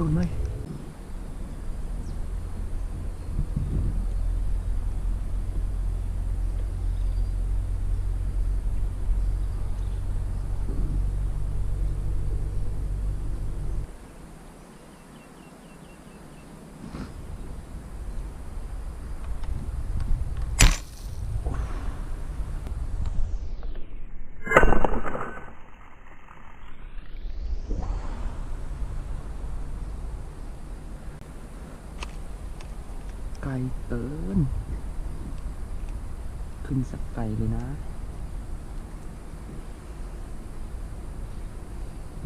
โด ไกลเกิน ขึ้นสักไกลเลยนะ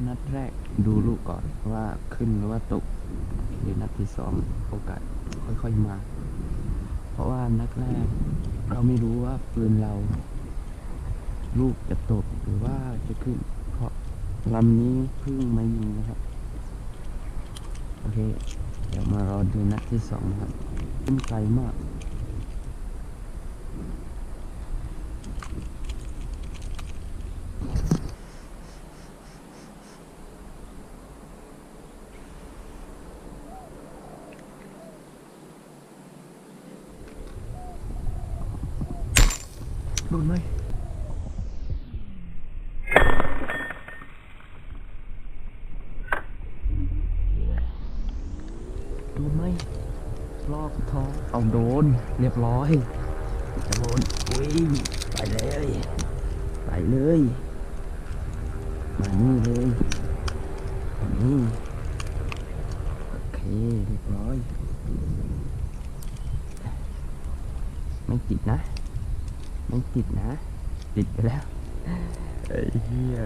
นัดแรกดูลูกก่อนว่าขึ้นหรือว่าตกหรือนัดที่สองโอกาสค่อยๆมา เพราะว่านัดแรก เราไม่รู้ว่าปืนเรา ลูกจะตกหรือว่าจะขึ้น เพราะลำนี้เพิ่งมายิงนะครับ โอเค เดี๋ยวมารอดูนัดที่สองนะครับ ขึ้นไกลมาก โดนไหมโดนไหม ลอกท้องเอาโดน เรียบร้อยโดนอุ้ยไปเลยไปเลยมานี่เลยมานี่โอเคเรียบร้อยไม่ติดนะไม่ติดนะ ติดไปแล้วไอ้เหี้ย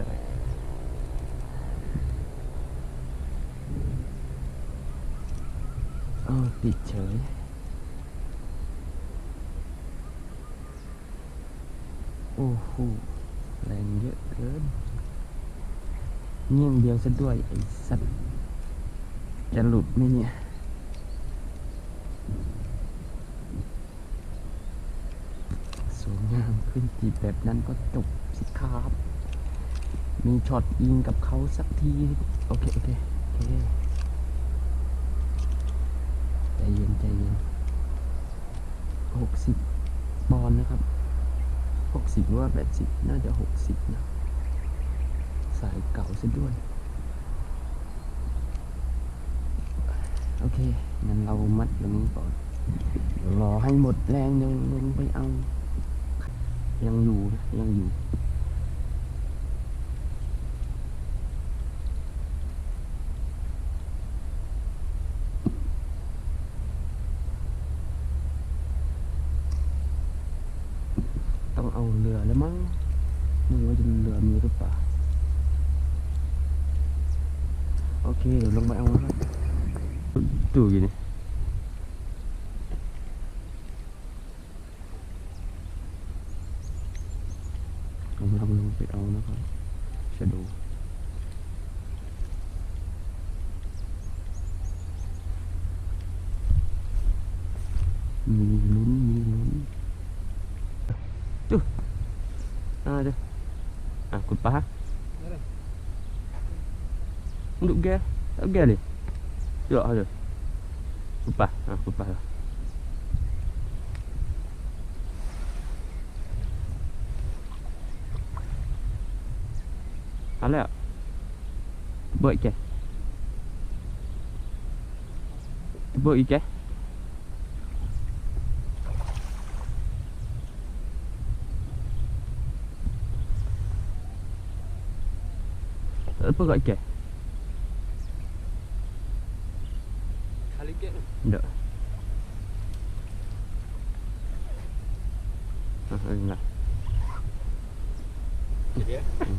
เออติดเฉยโอ้โหแรงเยอะเกินเงี่ยงเดียวซะด้วยไอ้สัตว์จะหลุดไหมเนี่ยสวยงามขึ้นจีบแบบนั้นก็จบสิครับ มีช็อตยิงกับเขาสักที โอเค โอเค โอเค ใจเย็นใจเย็นหกสิบปอนนะครับหกสิบหรือว่าแปดสิบน่าจะหกสิบนะสายเก่าซะด้วย โอเค งั้นเรามัดตรงนี้ก่อนรอให้หมดแรงยังลงไปเอา ยังอยู่นะยังอยู่ ต้องเอาเรือแล้วมั้งไม่รู้ว่าจะเรือมีหรือเปล่าโอเคเดี๋ยวลงไปเอานะครับดูอยู่นี่กำลังลงไปเอานะครับชะดูมีลุ้นมีลุ้นดู อ่าเดี๋ยวอะคุณป้าดูแกเอาแกดิ เดี๋ยวเอาเดี๋ยวคุณ